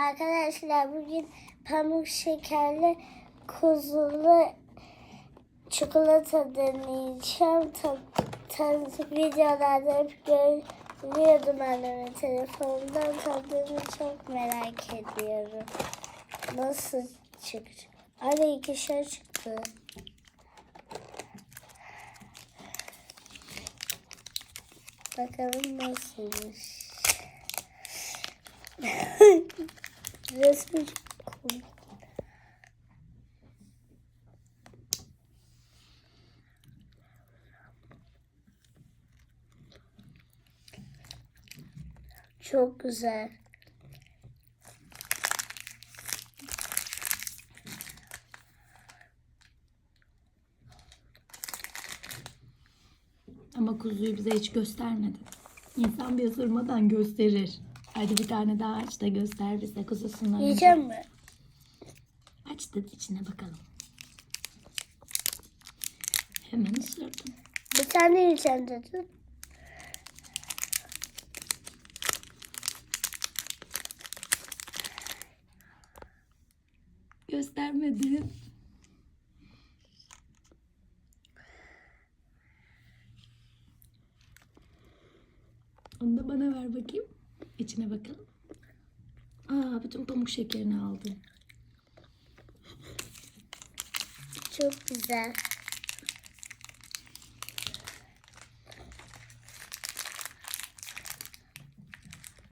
Arkadaşlar bugün pamuk şekerli kuzulu çikolata deneyeceğim. Ta, tanıtık videolarda hep görüyordum annemin telefonundan. Tadını çok merak ediyorum. Nasıl çıkacak? Anne ikişer çıktı. Bakalım nasılmış. Resmi çok güzel. Ama kuzuyu bize hiç göstermedi. İnsan bir ısırmadan gösterir. Hadi bir tane daha aç da göster bize kuzusundan. önce. Yiyeceğim mi? Aç da içine bakalım. Hemen ısırdım. Bir tane yiyeceğim dedim. Göstermedi. Onu da bana ver bakayım. İçine bakalım. Aa, bütün pamuk şekerini aldı. Çok güzel.